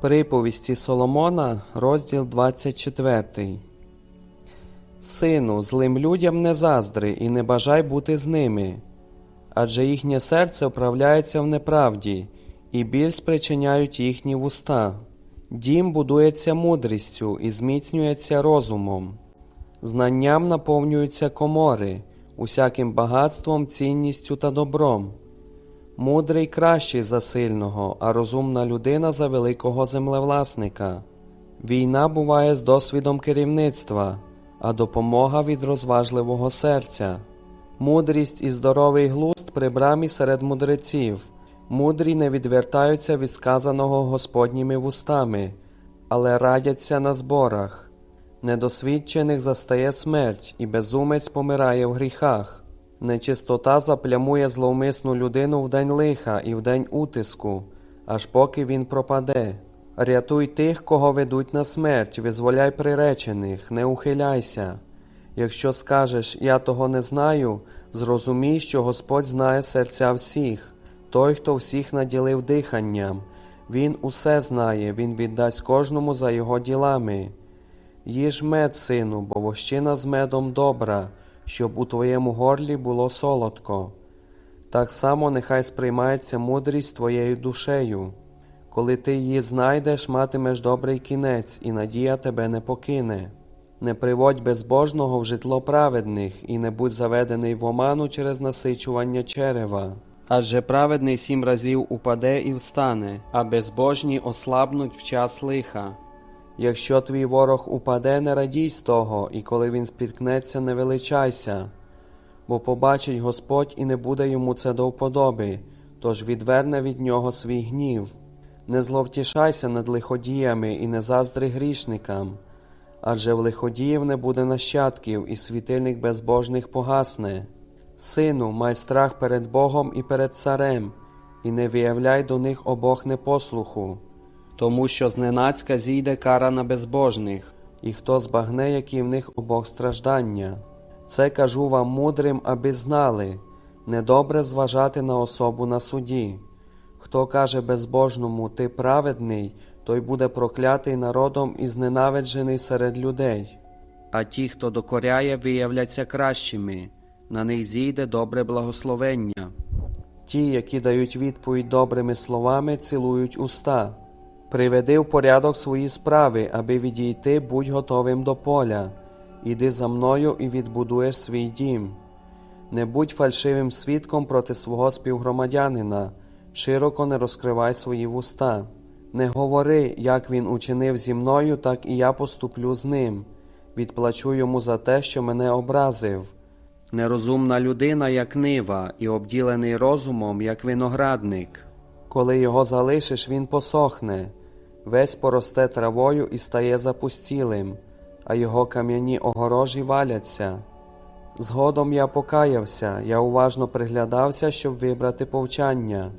Приповісті Соломона, розділ 24. Сину, злим людям не заздри і не бажай бути з ними, адже їхнє серце вправляється в неправді, і біль спричиняють їхні вуста. Дім будується мудрістю і зміцнюється розумом. Знанням наповнюються комори, усяким багатством, цінністю та добром. Мудрий кращий за сильного, а розумна людина за великого землевласника. Війна буває з досвідом керівництва, а допомога від розважливого серця. Мудрість і здоровий глузд при брамі серед мудреців. Мудрі не відвертаються від сказаного Господніми вустами, але радяться на зборах. Недосвідчених застає смерть, і безумець помирає в гріхах. Нечистота заплямує зловмисну людину в день лиха і в день утиску, аж поки він пропаде. Рятуй тих, кого ведуть на смерть, визволяй приречених, не ухиляйся. Якщо скажеш Я того не знаю, зрозумій, що Господь знає серця всіх, той, хто всіх наділив диханням, Він усе знає, Він віддасть кожному за його ділами. Їж мед, сину, бо вощина з медом добра, щоб у твоєму горлі було солодко. Так само нехай сприймається мудрість твоєю душею. Коли ти її знайдеш, матимеш добрий кінець, і надія тебе не покине. Не приводь безбожного в житло праведних, і не будь заведений в оману через насичування черева. Адже праведний сім разів упаде і встане, а безбожні ослабнуть в час лиха. Якщо твій ворог упаде, не радій з того, і коли він спіткнеться, не величайся, бо побачить Господь і не буде йому це до вподоби, тож відверне від нього свій гнів. Не зловтішайся над лиходіями і не заздри грішникам, адже в лиходіїв не буде нащадків, і світильник безбожних погасне. Сину, май страх перед Богом і перед царем, і не виявляй до них обох непослуху тому що зненацька зійде кара на безбожних, і хто збагне, які в них обох страждання. Це кажу вам мудрим, аби знали недобре зважати на особу на суді. Хто каже безбожному ти праведний, той буде проклятий народом і зненавиджений серед людей. А ті, хто докоряє, виявляться кращими, на них зійде добре благословення. Ті, які дають відповідь добрими словами, цілують уста. Приведи в порядок свої справи, аби відійти, будь готовим до поля. Іди за мною і відбудуєш свій дім. Не будь фальшивим свідком проти свого співгромадянина, широко не розкривай свої вуста. Не говори, як він учинив зі мною, так і я поступлю з ним. Відплачу йому за те, що мене образив. Нерозумна людина, як нива, і обділений розумом, як виноградник. Коли його залишиш, він посохне, весь поросте травою і стає запустілим, а його кам'яні огорожі валяться. Згодом я покаявся, я уважно приглядався, щоб вибрати повчання.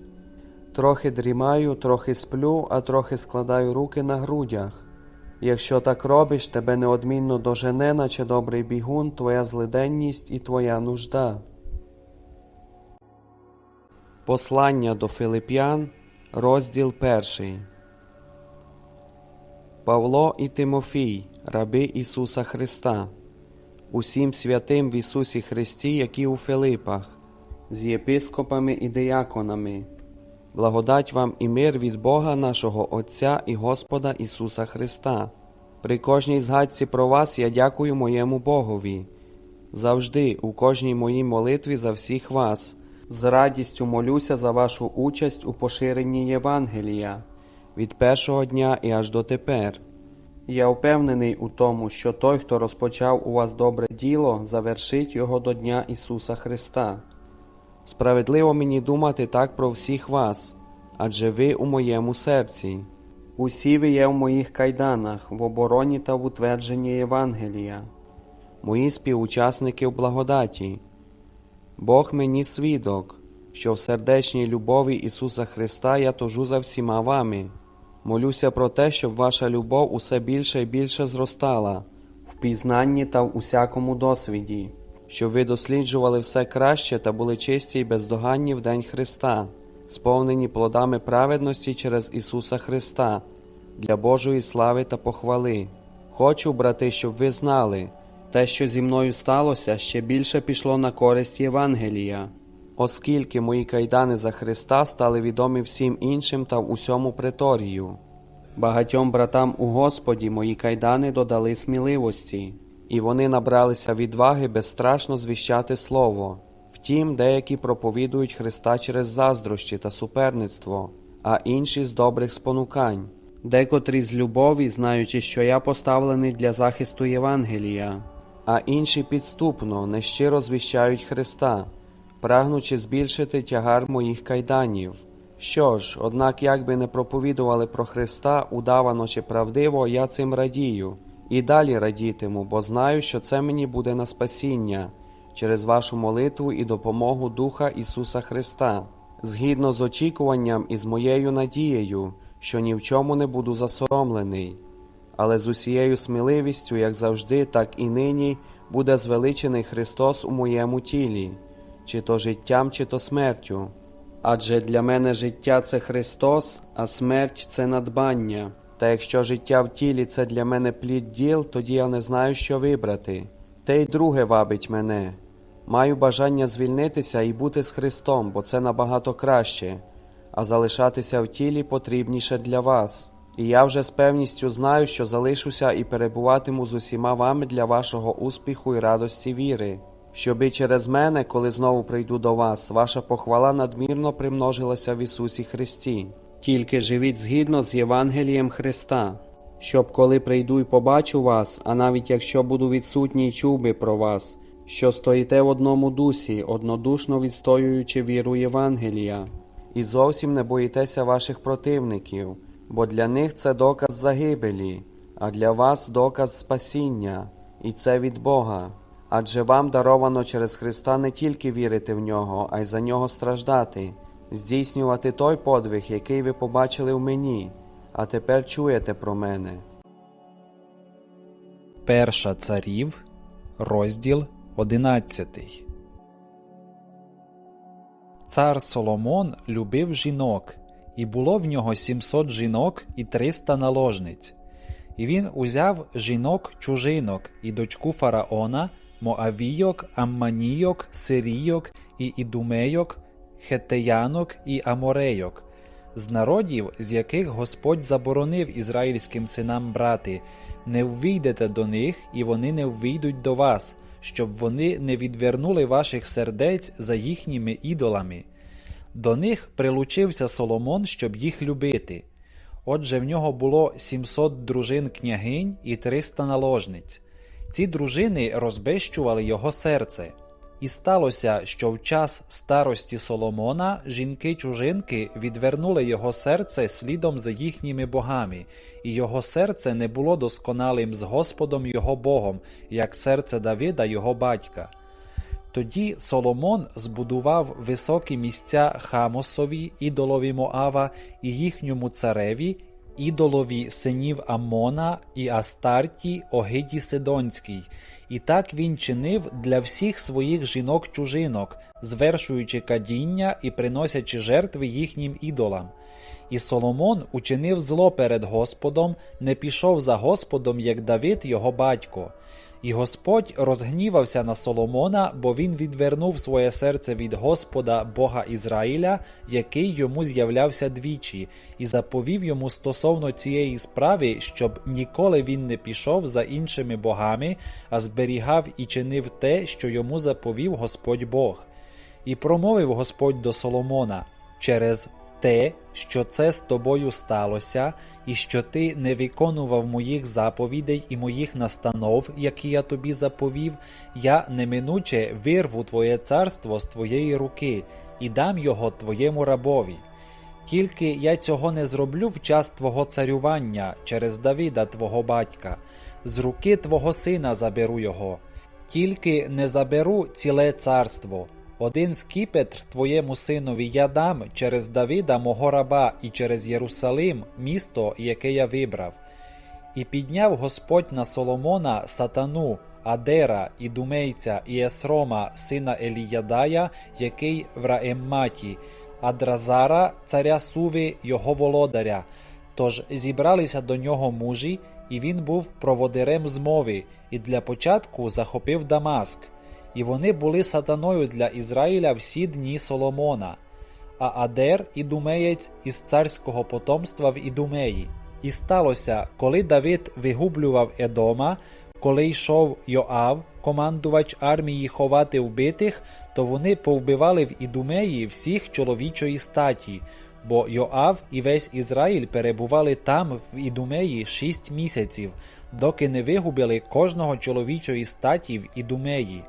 Трохи дрімаю, трохи сплю, а трохи складаю руки на грудях. Якщо так робиш, тебе неодмінно дожене, наче добрий бігун, твоя злиденність і твоя нужда. Послання до Филип'ян, розділ перший. Павло і Тимофій, раби Ісуса Христа, усім святим в Ісусі Христі, які у Филипах, з єпископами і дияконами, благодать вам і мир від Бога нашого Отця і Господа Ісуса Христа. При кожній згадці про вас я дякую моєму Богові, завжди, у кожній моїй молитві за всіх вас. З радістю молюся за вашу участь у поширенні Євангелія від першого дня і аж до тепер. Я впевнений у тому, що той, хто розпочав у вас добре діло, завершить його до Дня Ісуса Христа. Справедливо мені думати так про всіх вас, адже ви у моєму серці. Усі ви є в моїх кайданах, в обороні та в утвердженні Євангелія, мої співучасники в благодаті. Бог мені свідок, що в сердечній любові Ісуса Христа я тожу за всіма вами. Молюся про те, щоб ваша любов усе більше і більше зростала в пізнанні та в усякому досвіді, щоб ви досліджували все краще та були чисті й бездоганні в День Христа, сповнені плодами праведності через Ісуса Христа, для Божої слави та похвали. Хочу, брати, щоб ви знали, те, що зі мною сталося, ще більше пішло на користь Євангелія, оскільки мої кайдани за Христа стали відомі всім іншим та в усьому преторію. Багатьом братам у Господі мої кайдани додали сміливості, і вони набралися відваги безстрашно звіщати Слово. Втім, деякі проповідують Христа через заздрощі та суперництво, а інші з добрих спонукань, декотрі з любові, знаючи, що я поставлений для захисту Євангелія, а інші підступно, нещиро звіщають Христа, прагнучи збільшити тягар моїх кайданів. Що ж, однак, як би не проповідували про Христа удавано чи правдиво, я цим радію, і далі радітиму, бо знаю, що це мені буде на спасіння через вашу молитву і допомогу Духа Ісуса Христа, згідно з очікуванням і з моєю надією, що ні в чому не буду засоромлений, але з усією сміливістю, як завжди, так і нині, буде звеличений Христос у моєму тілі, чи то життям, чи то смертю. Адже для мене життя це Христос, а смерть це надбання. Та якщо життя в тілі це для мене плід діл, тоді я не знаю, що вибрати. Те й друге вабить мене. Маю бажання звільнитися і бути з Христом, бо це набагато краще, а залишатися в тілі потрібніше для вас. І я вже з певністю знаю, що залишуся і перебуватиму з усіма вами для вашого успіху і радості віри, щоби через мене, коли знову прийду до вас, ваша похвала надмірно примножилася в Ісусі Христі. Тільки живіть згідно з Євангелієм Христа, щоб коли прийду і побачу вас, а навіть якщо буду відсутній, чув би про вас, що стоїте в одному дусі, однодушно відстоюючи віру Євангелія, і зовсім не боїтеся ваших противників, бо для них це доказ загибелі, а для вас доказ спасіння, і це від Бога. Адже вам даровано через Христа не тільки вірити в нього, а й за нього страждати, здійснювати той подвиг, який ви побачили в мені, а тепер чуєте про мене. Перша царів, розділ 11. Цар Соломон любив жінок, і було в нього 700 жінок і 300 наложниць. І він узяв жінок чужинок і дочку фараона, Моавійок, Амманійок, Сирійок і Ідумейок, Хетеянок і Аморейок, з народів, з яких Господь заборонив ізраїльським синам брати, не ввійдете до них, і вони не ввійдуть до вас, щоб вони не відвернули ваших сердець за їхніми ідолами. До них прилучився Соломон, щоб їх любити. Отже, в нього було 700 дружин княгинь і 300 наложниць. Ці дружини розбещували його серце. І сталося, що в час старості Соломона жінки-чужинки відвернули його серце слідом за їхніми богами, і його серце не було досконалим з Господом його Богом, як серце Давида, його батька. Тоді Соломон збудував високі місця Хамосові, ідолові Моава і їхньому цареві, ідолові синів Амона і Астарті Огиді Сидонській. І так він чинив для всіх своїх жінок-чужинок, звершуючи кадіння і приносячи жертви їхнім ідолам. І Соломон учинив зло перед Господом, не пішов за Господом, як Давид, його батько. І Господь розгнівався на Соломона, бо він відвернув своє серце від Господа, Бога Ізраїля, який йому з'являвся двічі, і заповів йому стосовно цієї справи, щоб ніколи він не пішов за іншими богами, а зберігав і чинив те, що йому заповів Господь Бог. І промовив Господь до Соломона через те, що це з тобою сталося, і що ти не виконував моїх заповідей і моїх настанов, які я тобі заповів, я неминуче вирву твоє царство з твоєї руки і дам його твоєму рабові. Тільки я цього не зроблю в час твого царювання через Давида твого батька, з руки твого сина заберу його, тільки не заберу ціле царство. Один скіпетр твоєму синові я дам через Давида мого раба і через Єрусалим, місто, яке я вибрав. І підняв Господь на Соломона сатану, Адера, Ідумейця і Есрома, сина Еліядая, який в Раемматі, Адразара, царя Суви, його володаря, Тож зібралися до нього мужі, і він був проводирем змови, і для початку захопив Дамаск. І вони були сатаною для Ізраїля всі дні Соломона. А Адер, ідумеєць із царського потомства в Ідумеї. І сталося, коли Давид вигублював Едома, коли йшов Йоав, командувач армії ховати вбитих, то вони повбивали в Ідумеї всіх чоловічої статі, бо Йоав і весь Ізраїль перебували там в Ідумеї шість місяців, доки не вигубили кожного чоловічої статі в Ідумеї.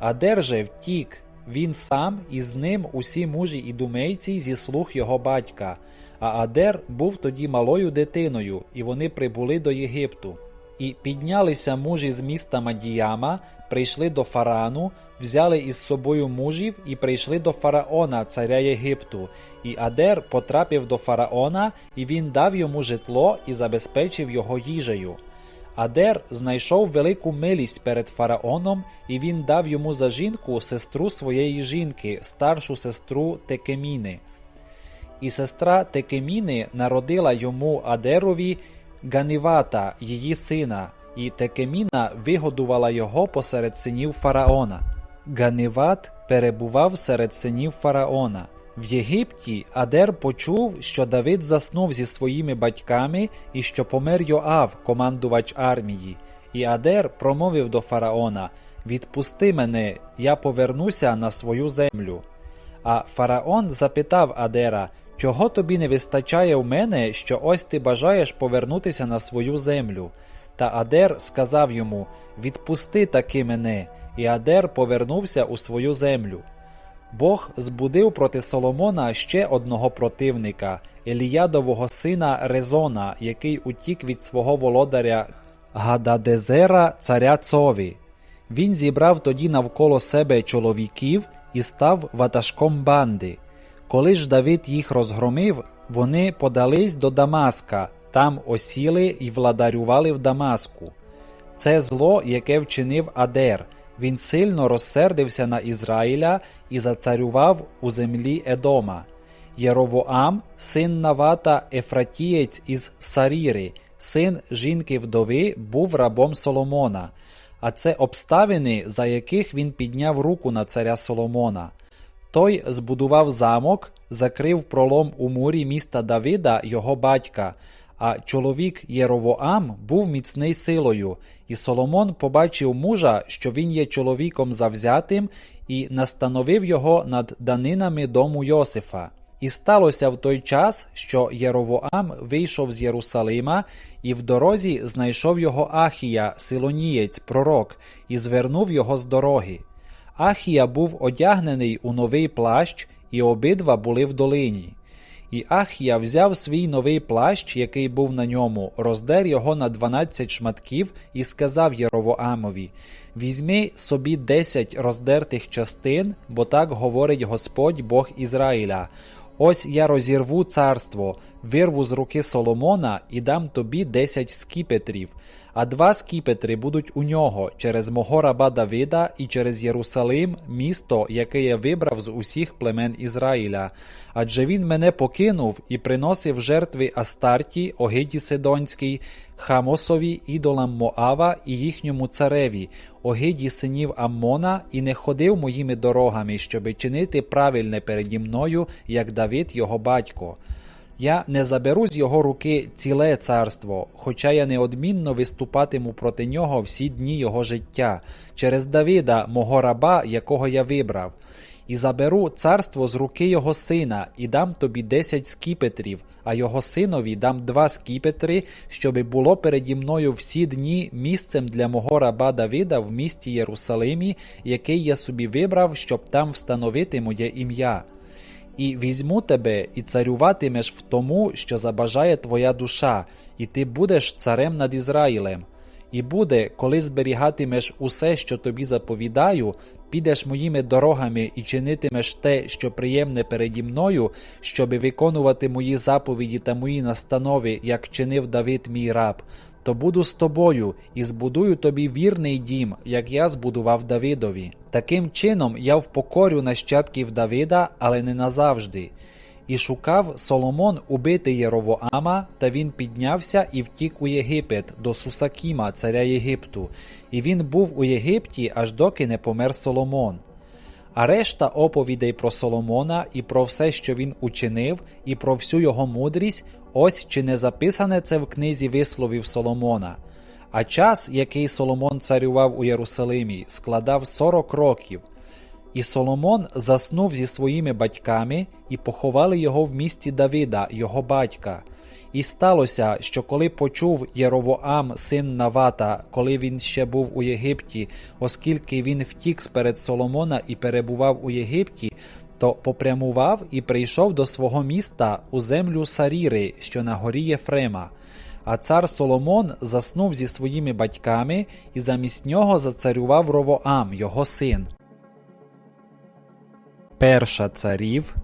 Адер же втік, він сам і з ним усі мужі ідумейці зі слуг його батька. А Адер був тоді малою дитиною, і вони прибули до Єгипту. І піднялися мужі з міста Мадіяма, прийшли до Фарану, взяли із собою мужів і прийшли до фараона, царя Єгипту. І Адер потрапив до фараона, і він дав йому житло і забезпечив його їжею. Адер знайшов велику милість перед фараоном, і він дав йому за жінку сестру своєї жінки, старшу сестру Текеміни. І сестра Текеміни народила йому Адерові Ганівата, її сина, і Текеміна вигодувала його посеред синів фараона. Ганіват перебував серед синів фараона. В Єгипті Адер почув, що Давид заснув зі своїми батьками і що помер Йоав, командувач армії. І Адер промовив до фараона: Відпусти мене, я повернуся на свою землю. А фараон запитав Адера, чого тобі не вистачає в мене, що ось ти бажаєш повернутися на свою землю. Та Адер сказав йому: Відпусти таки мене, і Адер повернувся у свою землю. Бог збудив проти Соломона ще одного противника Еліядового сина Резона, який утік від свого володаря Гададезера, царя Цові. Він зібрав тоді навколо себе чоловіків і став ватажком банди. Коли ж Давид їх розгромив, вони подались до Дамаска, там осіли і владарювали в Дамаску. Це зло, яке вчинив Адер. Він сильно розсердився на Ізраїля і зацарював у землі Едома. Єровоам, син Навата Ефратієць із Саріри, син жінки вдови, був рабом Соломона. А це обставини, за яких він підняв руку на царя Соломона. Той збудував замок, закрив пролом у мурі міста Давида його батька. А чоловік Єровоам був міцний силою, і Соломон побачив мужа, що він є чоловіком завзятим, і настановив його над данинами дому Йосифа. І сталося в той час, що Єровоам вийшов з Єрусалима, і в дорозі знайшов його Ахія, силонієць, пророк, і звернув його з дороги. Ахія був одягнений у новий плащ, і обидва були в долині. І Ахія взяв свій новий плащ, який був на ньому, роздер його на дванадцять шматків, і сказав Єровоамові: Візьми собі десять роздертих частин, бо так говорить Господь Бог Ізраїля. Ось я розірву царство, вирву з руки Соломона і дам тобі десять скіпетрів, а два скіпетри будуть у нього через мого раба Давида і через Єрусалим, місто, яке я вибрав з усіх племен Ізраїля. Адже він мене покинув і приносив жертви Астарті, Огиді Сидонській, Хамосові, ідолам Моава і їхньому цареві, Огиді синів Аммона, і не ходив моїми дорогами, щоби чинити правильне переді мною, як Давид його батько. Я не заберу з його руки ціле царство, хоча я неодмінно виступатиму проти нього всі дні його життя, через Давида, мого раба, якого я вибрав. І заберу царство з руки його сина, і дам тобі десять скіпетрів, а його синові дам два скіпетри, щоби було переді мною всі дні місцем для мого раба Давида в місті Єрусалимі, який я собі вибрав, щоб там встановити моє ім'я. І візьму тебе, і царюватимеш в тому, що забажає твоя душа, і ти будеш царем над Ізраїлем. І буде, коли зберігатимеш усе, що тобі заповідаю, підеш моїми дорогами і чинитимеш те, що приємне переді мною, щоби виконувати мої заповіді та мої настанови, як чинив Давид мій раб, то буду з тобою і збудую тобі вірний дім, як я збудував Давидові. Таким чином я впокорю нащадків Давида, але не назавжди. І шукав Соломон убити Єровоама, та він піднявся і втік у Єгипет до Сусакіма, царя Єгипту, і він був у Єгипті, аж доки не помер Соломон. А решта оповідей про Соломона і про все, що він учинив, і про всю його мудрість, ось чи не записане це в книзі висловів Соломона. А час, який Соломон царював у Єрусалимі, складав 40 років. І Соломон заснув зі своїми батьками і поховали його в місті Давида, його батька. І сталося, що коли почув Єровоам, син Навата, коли він ще був у Єгипті, оскільки він втік сперед Соломона і перебував у Єгипті, то попрямував і прийшов до свого міста у землю Саріри, що на горі Єфрема. А цар Соломон заснув зі своїми батьками, і замість нього зацарював Ровоам, його син. Перша царів,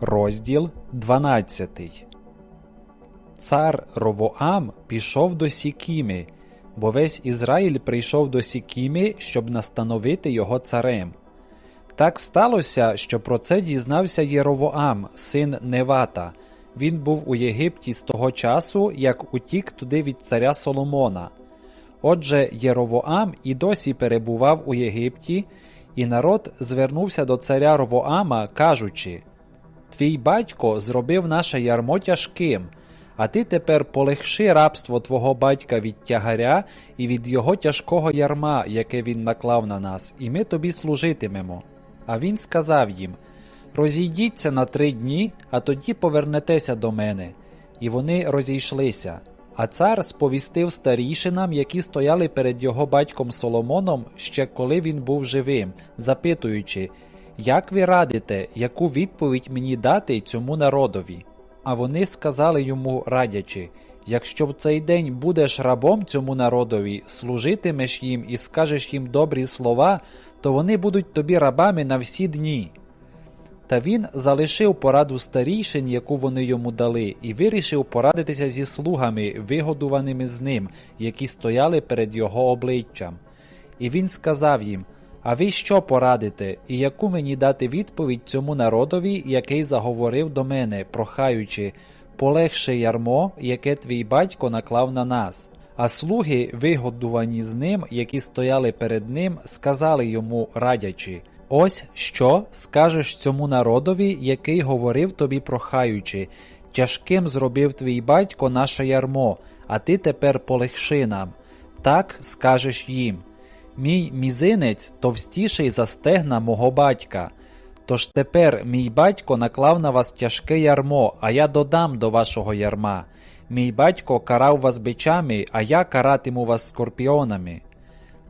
розділ 12. Цар Ровоам пішов до Сікіми, бо весь Ізраїль прийшов до Сікіми, щоб настановити його царем. Так сталося, що про це дізнався Єровоам, син Невата. Він був у Єгипті з того часу, як утік туди від царя Соломона. Отже, Єровоам і досі перебував у Єгипті, і народ звернувся до царя Ровоама, кажучи: Твій батько зробив наше ярмо тяжким, а ти тепер полегши рабство твого батька від тягаря і від його тяжкого ярма, яке він наклав на нас, і ми тобі служитимемо. А він сказав їм: Розійдіться на три дні, а тоді повернетеся до мене. І вони розійшлися. А цар сповістив старішинам, які стояли перед його батьком Соломоном, ще коли він був живим, запитуючи, як ви радите, яку відповідь мені дати цьому народові? А вони сказали йому, радячи, якщо в цей день будеш рабом цьому народові, служитимеш їм і скажеш їм добрі слова, то вони будуть тобі рабами на всі дні. Та він залишив пораду старійшин, яку вони йому дали, і вирішив порадитися зі слугами, вигодуваними з ним, які стояли перед його обличчям. І він сказав їм: А ви що порадите, і яку мені дати відповідь цьому народові, який заговорив до мене, прохаючи полегше ярмо, яке твій батько наклав на нас? А слуги, вигодувані з ним, які стояли перед ним, сказали йому, радячи. Ось що скажеш цьому народові, який говорив тобі прохаючи, тяжким зробив твій батько наше ярмо, а ти тепер полегши нам. Так скажеш їм. Мій мізинець товстіший за стегна мого батька. Тож тепер мій батько наклав на вас тяжке ярмо, а я додам до вашого ярма. Мій батько карав вас бичами, а я каратиму вас скорпіонами.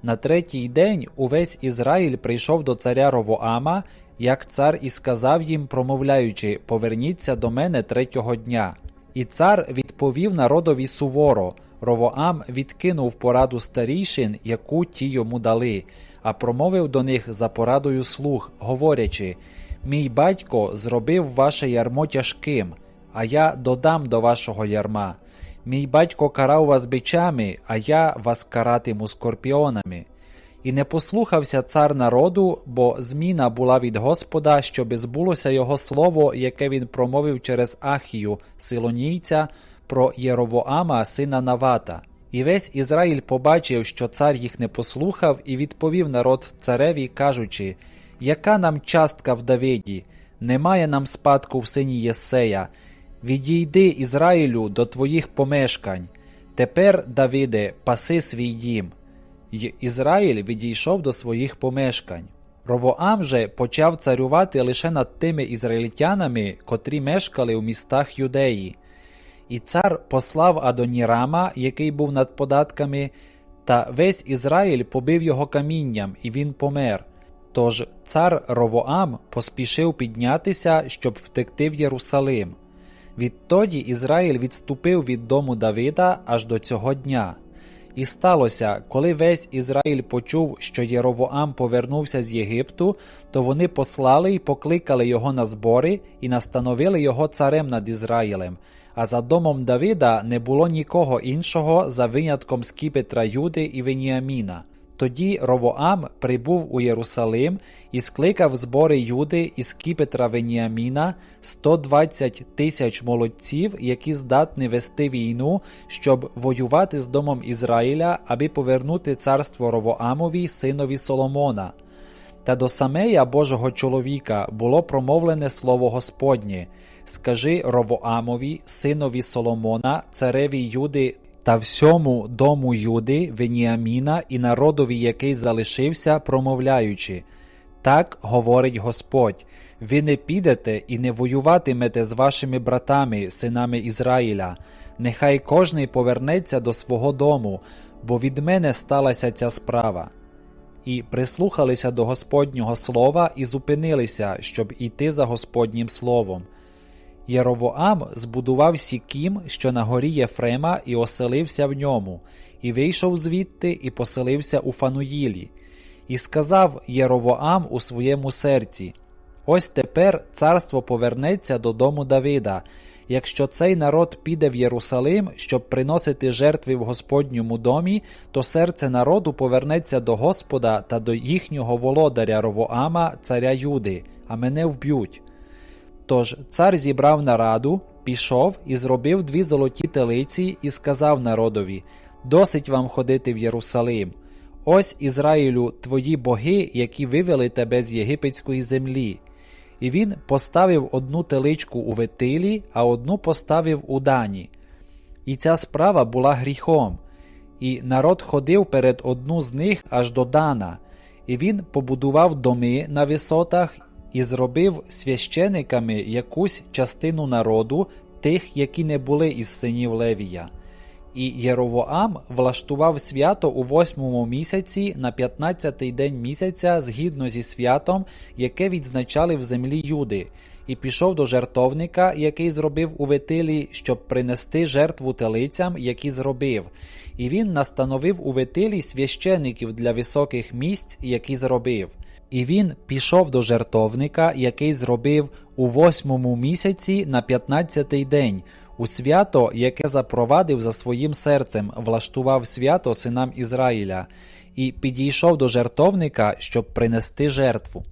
На третій день увесь Ізраїль прийшов до царя Ровоама, як цар і сказав їм, промовляючи: Поверніться до мене третього дня. І цар відповів народові суворо. Ровоам відкинув пораду старійшин, яку ті йому дали, а промовив до них за порадою слуг, говорячи: Мій батько зробив ваше ярмо тяжким, а я додам до вашого ярма. Мій батько карав вас бичами, а я вас каратиму скорпіонами. І не послухався цар народу, бо зміна була від Господа, щоби збулося його слово, яке він промовив через Ахію, силонійця, про Єровоама, сина Навата. І весь Ізраїль побачив, що цар їх не послухав, і відповів народ цареві, кажучи: Яка нам частка в Давиді? Немає нам спадку в сині Єсея. Відійди, Ізраїлю, до твоїх помешкань. Тепер, Давиде, паси свій дім. Й Ізраїль відійшов до своїх помешкань. Ровоам же почав царювати лише над тими ізраїльтянами, котрі мешкали у містах Юдеї. І цар послав Адонірама, який був над податками, та весь Ізраїль побив його камінням, і він помер. Тож цар Ровоам поспішив піднятися, щоб втекти в Єрусалим. Відтоді Ізраїль відступив від дому Давида аж до цього дня. І сталося, коли весь Ізраїль почув, що Єровоам повернувся з Єгипту, то вони послали й покликали його на збори і настановили його царем над Ізраїлем. А за домом Давида не було нікого іншого за винятком скіпетра Юди і Веніаміна. Тоді Ровоам прибув у Єрусалим і скликав збори Юди із Кіпетра Веніаміна 120 тисяч молодців, які здатні вести війну, щоб воювати з домом Ізраїля, аби повернути царство Ровоамові, синові Соломона. Та до Самея Божого чоловіка було промовлене слово Господнє Скажи Ровоамові, синові Соломона, цареві Юди та всьому дому Юди, Веніаміна і народові, який залишився, промовляючи. Так говорить Господь: ви не підете і не воюватимете з вашими братами, синами Ізраїля. Нехай кожний повернеться до свого дому, бо від мене сталася ця справа. І прислухалися до Господнього слова і зупинилися, щоб іти за Господнім словом. Єровоам збудував Сікім, що на горі Єфрема, і оселився в ньому, і вийшов звідти, і поселився у Фануїлі. І сказав Єровоам у своєму серці: Ось тепер царство повернеться додому Давида. Якщо цей народ піде в Єрусалим, щоб приносити жертви в Господньому домі, то серце народу повернеться до Господа та до їхнього володаря Ровоама, царя Юди, а мене вб'ють. Тож цар зібрав нараду, пішов і зробив дві золоті телиці і сказав народові: Досить вам ходити в Єрусалим. Ось Ізраїлю твої боги, які вивели тебе з єгипетської землі. І він поставив одну теличку у Ветилі, а одну поставив у Дані. І ця справа була гріхом. І народ ходив перед одну з них аж до Дана, і він побудував доми на висотах і зробив священиками якусь частину народу, тих, які не були із синів Левія. І Єровоам влаштував свято у восьмому місяці на п'ятнадцятий день місяця згідно зі святом, яке відзначали в землі Юди, і пішов до жертовника, який зробив у Ветилі, щоб принести жертву телицям, які зробив. І він настановив у Ветилі священиків для високих місць, які зробив. І він пішов до жертовника, який зробив у восьмому місяці на п'ятнадцятий день, у свято, яке запровадив за своїм серцем, влаштував свято синам Ізраїля, і підійшов до жертовника, щоб принести жертву.